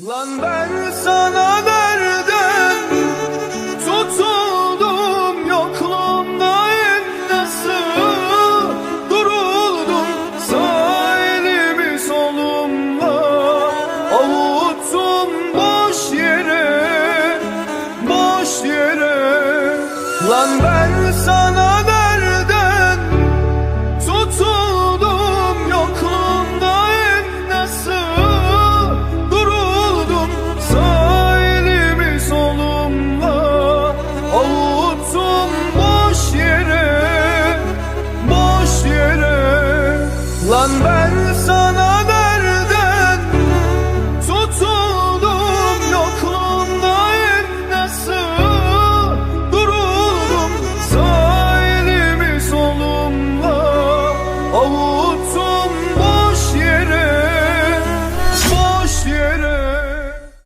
Lan ben sana derdim Tutuldum? Yokluğumda nasıl Duruldum? Sahilimi solumla Avuttum boş yere Boş yere. Lan ben sana Aman ben sana nereden tutuldum? Yokluğundayım nasıl dururum? Sahilimi solumla avuttum